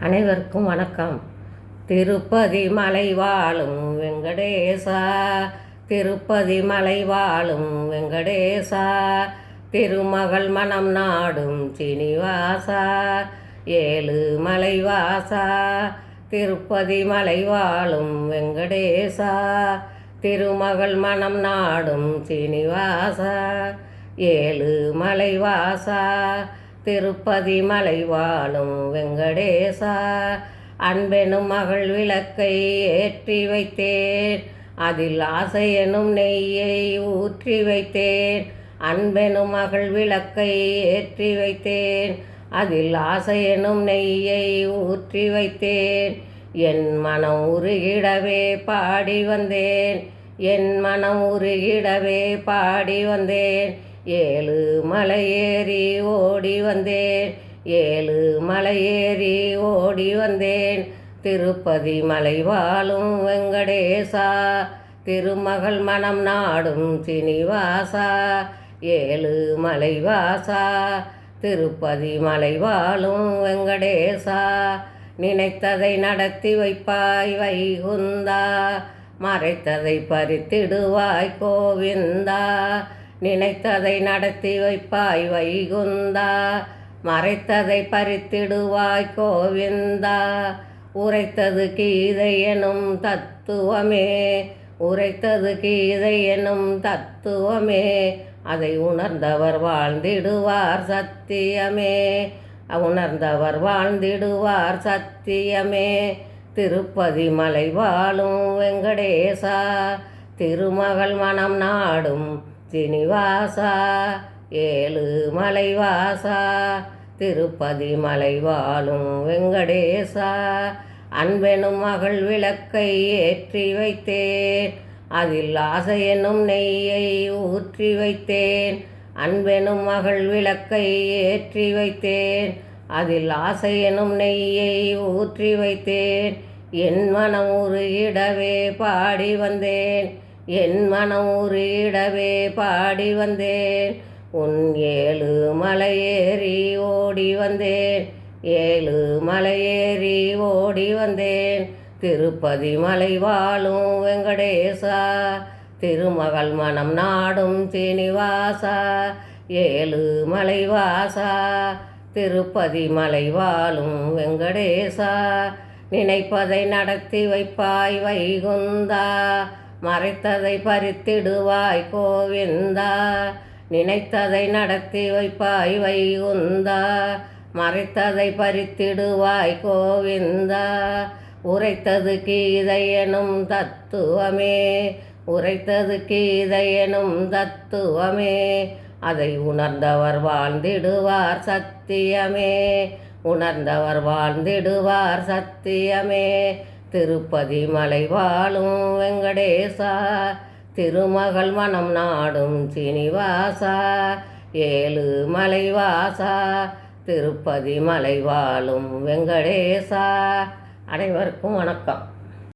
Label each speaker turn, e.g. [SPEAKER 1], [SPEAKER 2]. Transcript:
[SPEAKER 1] அனைவருக்கும் வணக்கம். திருப்பதி மலை வாழும் வெங்கடேசா. திருப்பதி மலை வாழும் வெங்கடேசா. திருமகள் மனம் நாடும் சீனிவாசா. ஏழு மலைவாசா திருப்பதி மலை வாழும் வெங்கடேசா. திருமகள் மனம் நாடும் சீனிவாசா. ஏழு மலைவாசா திருப்பதி மலை வாழும் வெங்கடேசா அன்பெனும் மகள் விளக்கை ஏற்றி வைத்தேன். அதில் ஆசை எனும் நெய்யை ஊற்றி வைத்தேன். அன்பெனும் மகள் விளக்கை ஏற்றி வைத்தேன். அதில் ஆசை எனும் நெய்யை ஊற்றி வைத்தேன். என் மனம் உருகிடவே பாடி வந்தேன். என் மனம் உருகிடவே பாடி வந்தேன். ஏழு மலையேறி ஓடி வந்தேன். ஏழு மலையேறி ஓடி வந்தேன். திருப்பதி மலை வாழும் வெங்கடேசா திருமகள் மனம் நாடும் சினிவாசா ஏழு மலைவாசா திருப்பதி மலை வாழும் வெங்கடேசா நினைத்ததை நடத்தி வைப்பாய் வைகுந்தா மறைத்ததை பறித்திடுவாய் கோவிந்தா நினைத்ததை நடத்தி வைப்பாய் வைகுந்தா. மறைத்ததை பறித்திடுவாய் கோவிந்தா. உரைத்தது கீதை எனும் தத்துவமே உரைத்தது கீதை எனும் தத்துவமே. அதை உணர்ந்தவர் வாழ்ந்திடுவார் சத்தியமே உணர்ந்தவர் வாழ்ந்திடுவார் சத்தியமே. திருப்பதி மலை வாழும் வெங்கடேசா திருமகள் மனம் நாடும் சினிவாசா ஏழு மலைவாசா திருப்பதி மலைவாழும் வெங்கடேசா அன்பெனும் மகள் விளக்கை ஏற்றி வைத்தேன் அதில் ஆசை என்னும் நெய்யை ஊற்றி வைத்தேன் அன்பெனும் மகள் விளக்கை ஏற்றி வைத்தேன் அதில் ஆசை எனும் நெய்யை ஊற்றி வைத்தேன் என் மனம் உருகிடவே பாடி வந்தேன் என் மனம் ஊரிடவே பாடி வந்தேன். உன் ஏழு மலையேறி ஓடி வந்தேன். ஏழு மலையேறி ஓடி வந்தேன். திருப்பதி மலை வாழும் வெங்கடேசா. திருமகள் மனம் நாடும் சீனிவாசா. ஏழு மலைவாசா திருப்பதி மலை வாழும் வெங்கடேசா. நினைப்பதை நடத்தி வைப்பாய் வைகுந்தா. மறைத்ததை பறித்திடுவாய் கோவிந்தா நினைத்ததை நடத்தி வைப்பாய் வைகுந்தா மறைத்ததை பறித்திடுவாய் கோவிந்தா. உரைத்தது கீதை எனும் தத்துவமே உரைத்தது கீதை எனும் தத்துவமே அதை உணர்ந்தவர் வாழ்ந்திடுவார் சத்தியமே உணர்ந்தவர் வாழ்ந்திடுவார் சத்தியமே. திருப்பதி மலை வாழும் வெங்கடேசா திருமகள் மனம் நாடும் சீனிவாசா ஏழு மலைவாசா திருப்பதி மலை வாழும் வெங்கடேசா. அனைவருக்கும் வணக்கம்.